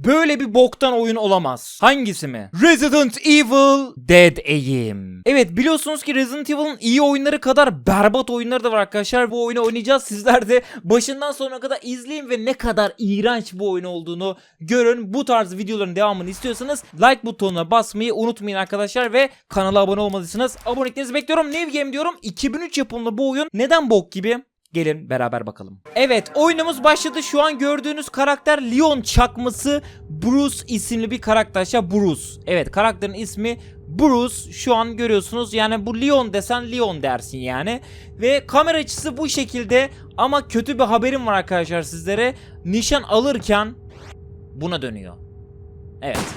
Böyle bir boktan oyun olamaz. Hangisi mi? Resident Evil Dead Aim. Evet biliyorsunuz ki Resident Evil'ın iyi oyunları kadar berbat oyunları da var arkadaşlar. Bu oyunu oynayacağız. Sizler de başından sonuna kadar izleyin ve ne kadar iğrenç bu oyun olduğunu görün. Bu tarz videoların devamını istiyorsanız like butonuna basmayı unutmayın arkadaşlar ve kanala abone olmadıysanız aboneliklerinizi bekliyorum. New Game diyorum. 2003 yapımlı bu oyun neden bok gibi? Gelin beraber bakalım. Evet oyunumuz başladı. Şu an gördüğünüz karakter Leon çakması Bruce isimli bir karakter. Ya Bruce. Evet karakterin ismi Bruce. Şu an görüyorsunuz. Yani bu Leon desen Leon dersin yani. Ve kamera açısı bu şekilde. Ama kötü bir haberim var arkadaşlar sizlere. Nişan alırken buna dönüyor. Evet.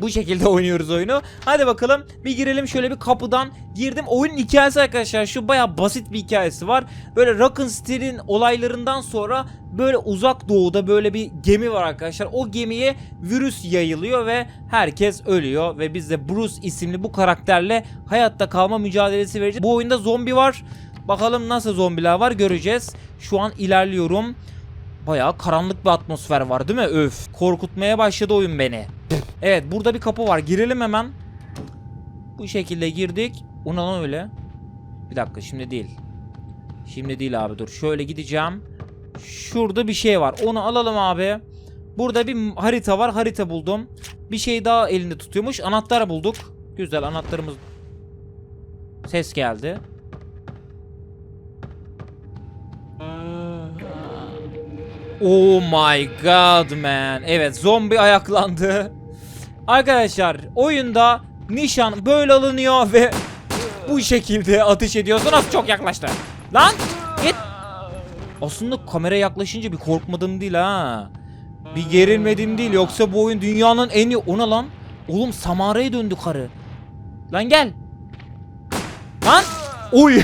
Bu şekilde oynuyoruz oyunu. Hadi bakalım bir girelim şöyle bir kapıdan girdim. Oyunun hikayesi arkadaşlar şu baya basit bir hikayesi var. Böyle Rock'n Steel'in olaylarından sonra böyle uzak doğuda böyle bir gemi var arkadaşlar. O gemiye virüs yayılıyor ve herkes ölüyor. Ve biz de Bruce isimli bu karakterle hayatta kalma mücadelesi vereceğiz. Bu oyunda zombi var. Bakalım nasıl zombiler var göreceğiz. Şu an ilerliyorum. Bayağı karanlık bir atmosfer var değil mi? Öf. Korkutmaya başladı oyun beni. Evet burada bir kapı var. Girelim hemen. Bu şekilde girdik. O ne lan öyle? Bir dakika şimdi değil. Şimdi değil abi dur. Şöyle gideceğim. Şurada bir şey var. Onu alalım abi. Burada bir harita var. Harita buldum. Bir şey daha elinde tutuyormuş. Anahtar bulduk. Güzel anahtarımız. Ses geldi. Oh my god man. Evet zombi ayaklandı. Arkadaşlar oyunda nişan böyle alınıyor ve bu şekilde ateş ediyorsunuz. Çok yaklaştı. Lan git. Aslında kamera yaklaşınca bir korkmadım değil ha. Bir gerilmedim değil. Yoksa bu oyun dünyanın en iyi... Ona lan. Oğlum Samara'ya döndü karı. Lan gel. Lan. Oy.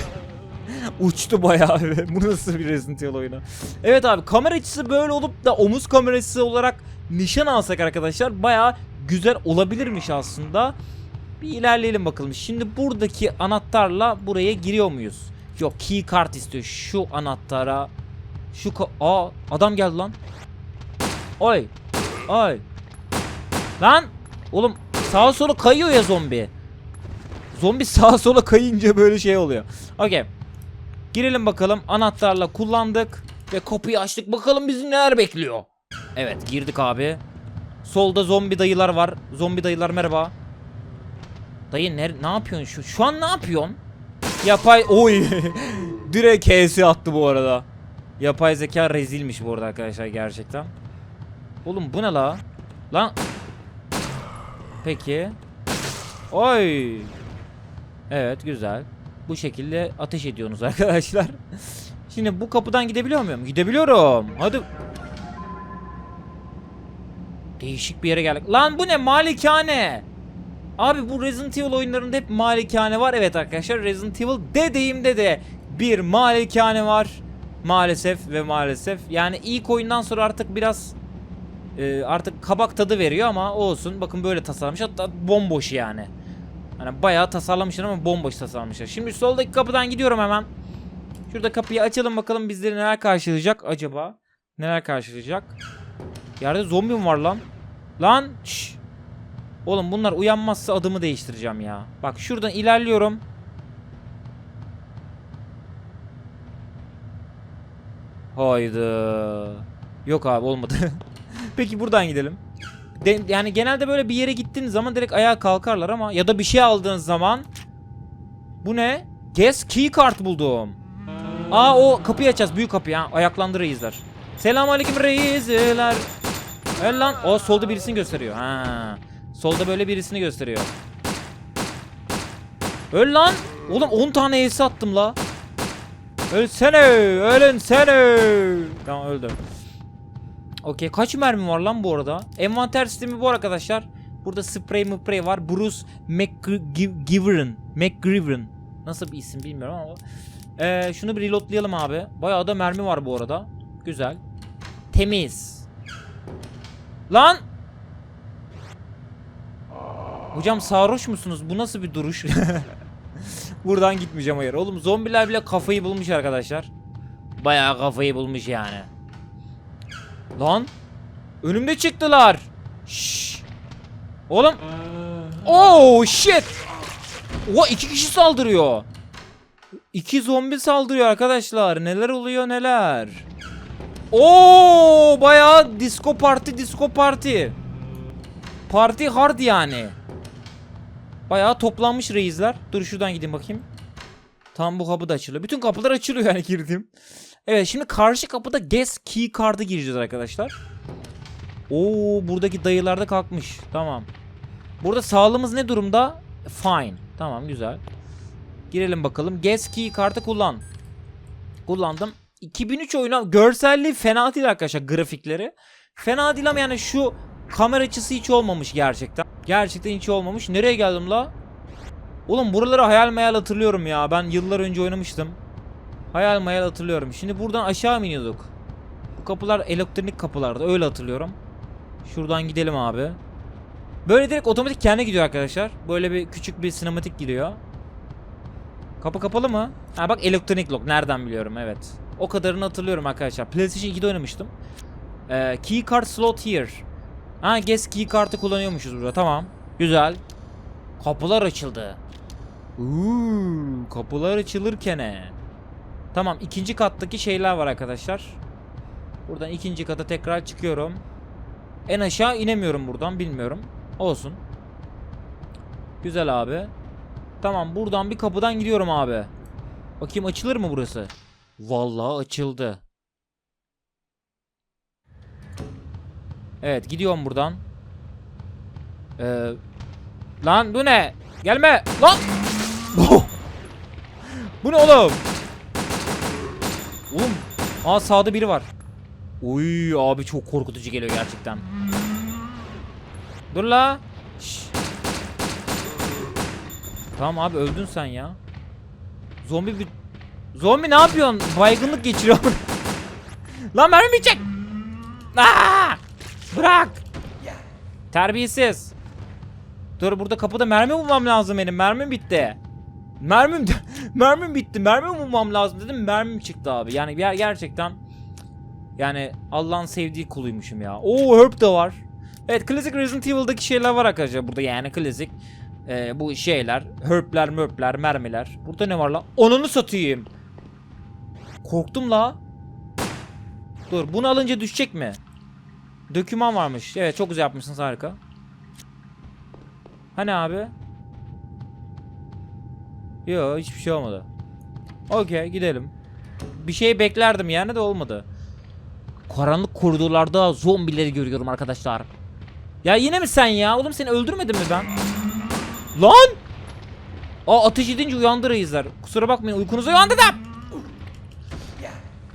Uçtu bayağı. Bu nasıl bir Resident Evil oyunu? Evet abi kamera açısı böyle olup da omuz kamerası olarak nişan alsak arkadaşlar bayağı güzel olabilirmiş aslında. Bir ilerleyelim bakalım. Şimdi buradaki anahtarla buraya giriyor muyuz? Yok key kart istiyor. Şu anahtara şu ka- Aa adam geldi lan. Oy. Oy. Lan oğlum sağa sola kayıyor ya zombi. Zombi sağa sola kayınca böyle şey oluyor. Okey. Girelim bakalım. Anahtarla kullandık. Ve kapıyı açtık. Bakalım bizi neler bekliyor. Evet girdik abi. Solda zombi dayılar var. Zombi dayılar merhaba. Dayı ne, ne yapıyorsun şu? Şu an ne yapıyorsun? Yapay... Oy. Direkt HS attı bu arada. Yapay zeka rezilmiş bu arada arkadaşlar gerçekten. Oğlum bu ne la? Lan. Peki. Oy. Evet güzel. Bu şekilde ateş ediyorsunuz arkadaşlar. Şimdi bu kapıdan gidebiliyor muyum? Gidebiliyorum. Hadi. Değişik bir yere geldik. Lan bu ne? Malikane. Abi bu Resident Evil oyunlarında hep malikane var. Evet arkadaşlar Resident Evil dediğimde de bir malikane var. Maalesef ve maalesef. Yani ilk oyundan sonra artık biraz e, artık kabak tadı veriyor ama olsun. Bakın böyle tasarlamış. Hatta bomboş yani. Hani bayağı tasarlamışlar ama bomboş tasarlamışlar. Şimdi soldaki kapıdan gidiyorum hemen. Şurada kapıyı açalım bakalım bizleri neler karşılayacak acaba? Neler karşılayacak? Yerde zombi mi var lan? Lan! Şş. Oğlum bunlar uyanmazsa adımı değiştireceğim ya. Bak şuradan ilerliyorum. Haydi. Yok abi olmadı. Peki buradan gidelim. De- yani genelde böyle bir yere gittiğiniz zaman direkt ayağa kalkarlar ama ya da bir şey aldığınız zaman bu ne? Guess key card buldum. Aa o kapıyı açacağız. Büyük kapıyı ha. Ayaklandı reisler. Selamünaleyküm reisler. El lan. O solda birisini gösteriyor. Ha. Solda böyle birisini gösteriyor. Öl lan. Oğlum 10 tane ace attım la. Ölsene. Ölün sene. Tamam öldü. Okey kaç mermi var lan bu arada? Envanter sistemi bu arkadaşlar. Burada spray mıprey var. Bruce McGivern. McGivern. Nasıl bir isim bilmiyorum ama. Ee, şunu bir reloadlayalım abi. Bayağı da mermi var bu arada. Güzel. Temiz. Lan! Hocam sarhoş musunuz? Bu nasıl bir duruş? Buradan gitmeyeceğim hayır. Oğlum zombiler bile kafayı bulmuş arkadaşlar. Bayağı kafayı bulmuş yani. Lan! Önümde çıktılar. Şşş. Oğlum. Oh shit. Oha iki kişi saldırıyor. İki zombi saldırıyor arkadaşlar. Neler oluyor neler. Oo bayağı disco parti disco parti. Parti hard yani. Bayağı toplanmış reisler. Dur şuradan gideyim bakayım. Tam bu kapı da açılıyor. Bütün kapılar açılıyor yani girdim. Evet şimdi karşı kapıda guest key card'ı gireceğiz arkadaşlar. Oo buradaki dayılar da kalkmış. Tamam. Burada sağlığımız ne durumda? Fine. Tamam güzel. Girelim bakalım. Guest key kartı kullan. Kullandım. 2003 oyunu görselliği fena değil arkadaşlar grafikleri. Fena değil ama yani şu kamera açısı hiç olmamış gerçekten. Gerçekten hiç olmamış. Nereye geldim la? Oğlum buraları hayal meyal hatırlıyorum ya. Ben yıllar önce oynamıştım. Hayal meyal hatırlıyorum. Şimdi buradan aşağı mı iniyorduk? Bu kapılar elektronik kapılardı. Öyle hatırlıyorum. Şuradan gidelim abi. Böyle direkt otomatik kendi gidiyor arkadaşlar. Böyle bir küçük bir sinematik gidiyor. Kapı kapalı mı? Ha bak elektronik lock. Nereden biliyorum evet. O kadarını hatırlıyorum arkadaşlar. PlayStation 2'de oynamıştım. Ee, key card slot here. Ha guess key kartı kullanıyormuşuz burada. Tamam. Güzel. Kapılar açıldı. Uuu, kapılar açılırken. Tamam ikinci kattaki şeyler var arkadaşlar. Buradan ikinci kata tekrar çıkıyorum. En aşağı inemiyorum buradan bilmiyorum. Olsun. Güzel abi. Tamam buradan bir kapıdan gidiyorum abi. Bakayım açılır mı burası? Vallahi açıldı. Evet gidiyorum buradan. Ee, lan bu ne? Gelme. Lan. bu ne oğlum? Oğlum. Aa sağda biri var. Uy abi çok korkutucu geliyor gerçekten. Dur la. Şş. Tamam abi öldün sen ya. Zombi bir... Zombi ne yapıyorsun? Baygınlık geçiriyor. Lan mermi çek. Aa! Bırak. Terbiyesiz. Dur burada kapıda mermi bulmam lazım benim. Mermim bitti. Mermim mermim bitti. Mermi bulmam lazım dedim. Mermim çıktı abi. Yani ger- gerçekten yani Allah'ın sevdiği kuluymuşum ya. Oo herb de var. Evet klasik Resident Evil'daki şeyler var arkadaşlar burada yani klasik. Ee, bu şeyler, herb'ler, mörpler, mermiler. Burada ne var la? Onunu satayım. Korktum la. Dur bunu alınca düşecek mi? Döküman varmış. Evet çok güzel yapmışsınız harika. Hani abi? Yo hiçbir şey olmadı. Okey gidelim. Bir şey beklerdim yani de olmadı. Karanlık koridorlarda zombileri görüyorum arkadaşlar. Ya yine mi sen ya? Oğlum seni öldürmedim mi ben? Lan! Aa ateş edince uyandı reisler. Kusura bakmayın uykunuzu uyandırdım.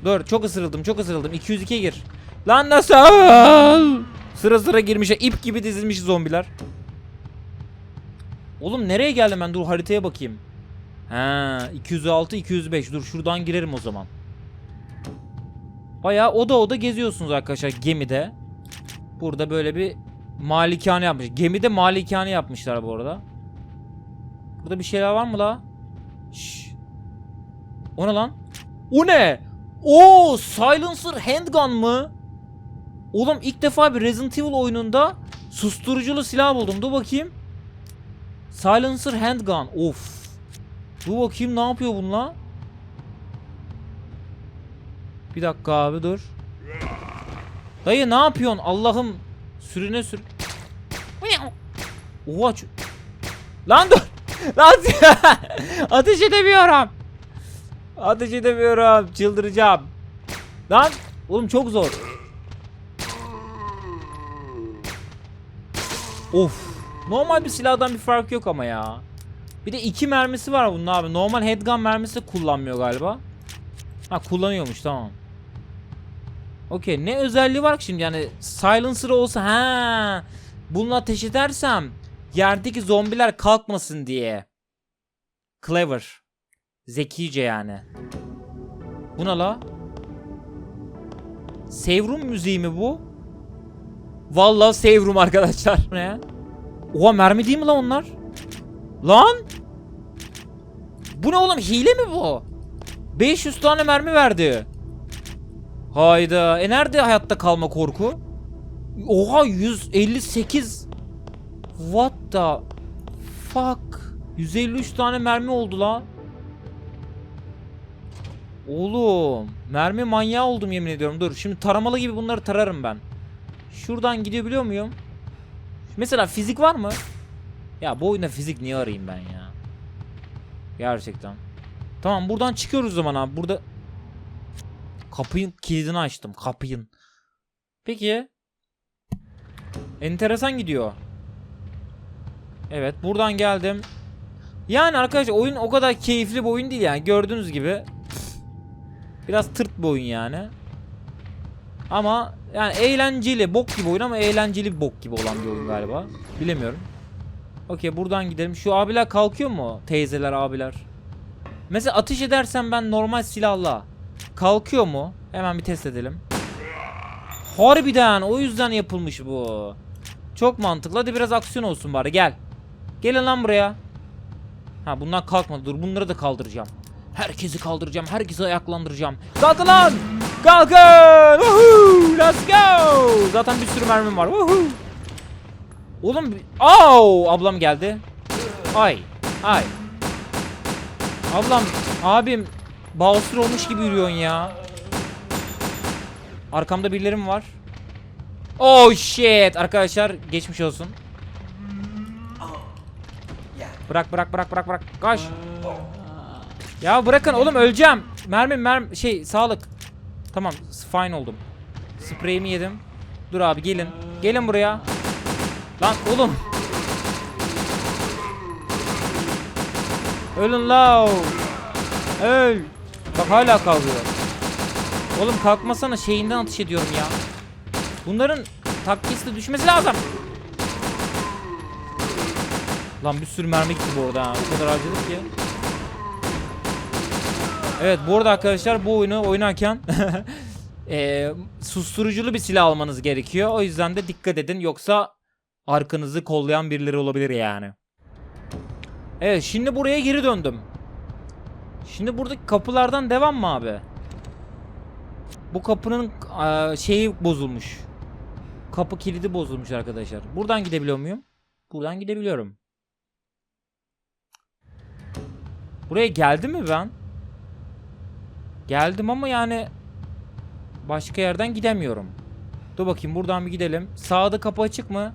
Dur çok ısırıldım çok ısırıldım. 202'ye gir. Lan nasıl? Sıra sıra girmiş ip gibi dizilmiş zombiler. Oğlum nereye geldim ben? Dur haritaya bakayım. Ha 206 205. Dur şuradan girerim o zaman. Bayağı oda oda geziyorsunuz arkadaşlar gemide. Burada böyle bir malikane yapmış. Gemide malikane yapmışlar bu arada. Burada bir şeyler var mı la? Şşş. O ne lan? O ne? Oo, Silencer handgun mı? Oğlum ilk defa bir Resident Evil oyununda susturuculu silah buldum. Dur bakayım. Silencer handgun. Of. Dur bakayım ne yapıyor bununla? Bir dakika abi dur. Dayı ne yapıyorsun? Allah'ım sürüne sür. Oha Lan dur. Lan ateş edemiyorum. Ateş edemiyorum. Çıldıracağım. Lan oğlum çok zor. Of. Normal bir silahdan bir fark yok ama ya. Bir de iki mermisi var bunun abi. Normal headgun mermisi kullanmıyor galiba. Ha kullanıyormuş tamam. Okey ne özelliği var ki şimdi yani silencer olsa ha bununla ateş edersem yerdeki zombiler kalkmasın diye. Clever. Zekice yani. Bu ne la? Save room müziği mi bu? Vallahi save room arkadaşlar. Ne ya? Oha mermi değil mi lan onlar? Lan! Bu ne oğlum hile mi bu? 500 tane mermi verdi. Hayda. E nerede hayatta kalma korku? Oha 158 What the fuck 153 tane mermi oldu la Oğlum mermi manyağı oldum yemin ediyorum. Dur şimdi taramalı gibi bunları tararım ben. Şuradan gidebiliyor muyum? Mesela fizik var mı? Ya bu oyunda fizik niye arayayım ben ya? Gerçekten. Tamam buradan çıkıyoruz zaman abi. Burada Kapıyın kilidini açtım kapıyın. Peki. Enteresan gidiyor. Evet buradan geldim. Yani arkadaşlar oyun o kadar keyifli bir oyun değil yani. Gördüğünüz gibi. Biraz tırt bir oyun yani. Ama yani eğlenceli bok gibi oyun ama eğlenceli bok gibi olan bir oyun galiba. Bilemiyorum. Okey buradan gidelim. Şu abiler kalkıyor mu? Teyzeler abiler. Mesela ateş edersem ben normal silahla kalkıyor mu? Hemen bir test edelim. Harbiden o yüzden yapılmış bu. Çok mantıklı. Hadi biraz aksiyon olsun bari gel. Gelin lan buraya. Ha bunlar kalkmadı. Dur bunları da kaldıracağım. Herkesi kaldıracağım. Herkesi ayaklandıracağım. Kalkın lan. Kalkın. Woohoo. Let's go. Zaten bir sürü mermim var. Woohoo. Oğlum. Au. Ablam geldi. Ay. Ay. Ablam. Abim. Basur olmuş gibi yürüyorsun ya. Arkamda birileri mi var? Oh shit arkadaşlar geçmiş olsun. Bırak bırak bırak bırak bırak. Kaç. Ya bırakın oğlum öleceğim. Mermi mermi şey sağlık. Tamam fine oldum. Spreyimi yedim. Dur abi gelin. Gelin buraya. Lan oğlum. Ölün la. Öl. Bak hala kalkıyor. Oğlum kalkmasana şeyinden atış ediyorum ya. Bunların de düşmesi lazım. Lan bir sürü mermi gitti bu arada. O kadar harcadık ki. Evet bu arada arkadaşlar bu oyunu oynarken eee, susturuculu bir silah almanız gerekiyor. O yüzden de dikkat edin yoksa arkanızı kollayan birileri olabilir yani. Evet şimdi buraya geri döndüm. Şimdi buradaki kapılardan devam mı abi? Bu kapının eee, şeyi bozulmuş. Kapı kilidi bozulmuş arkadaşlar. Buradan gidebiliyor muyum? Buradan gidebiliyorum. Buraya geldim mi ben? Geldim ama yani başka yerden gidemiyorum. Dur bakayım buradan bir gidelim. Sağda kapı açık mı?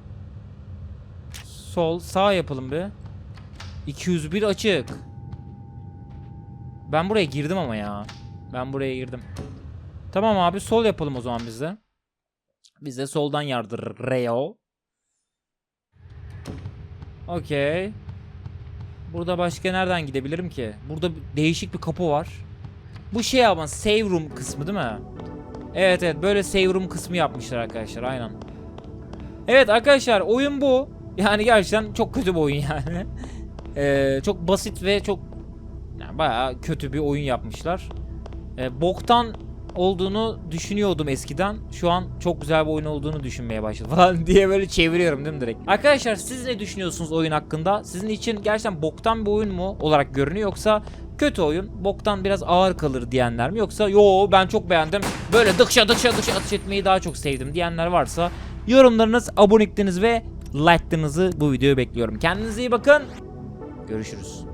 Sol, sağ yapalım bir. 201 açık. Ben buraya girdim ama ya. Ben buraya girdim. Tamam abi sol yapalım o zaman biz de. Biz de soldan yardır Reo. Okey. Burada başka nereden gidebilirim ki? Burada değişik bir kapı var. Bu şey ama save room kısmı değil mi? Evet evet böyle save room kısmı yapmışlar arkadaşlar aynen. Evet arkadaşlar oyun bu. Yani gerçekten çok kötü bir oyun yani. Ee, çok basit ve çok yani bayağı kötü bir oyun yapmışlar. Ee, boktan olduğunu düşünüyordum eskiden. Şu an çok güzel bir oyun olduğunu düşünmeye başladım falan diye böyle çeviriyorum değil mi direkt? Arkadaşlar siz ne düşünüyorsunuz oyun hakkında? Sizin için gerçekten boktan bir oyun mu olarak görünüyor yoksa kötü oyun, boktan biraz ağır kalır diyenler mi yoksa yo ben çok beğendim. Böyle dıkşa dıkşa dıkşa atış etmeyi daha çok sevdim diyenler varsa yorumlarınız, abonelikleriniz ve like'larınızı bu videoya bekliyorum. Kendinize iyi bakın. Görüşürüz.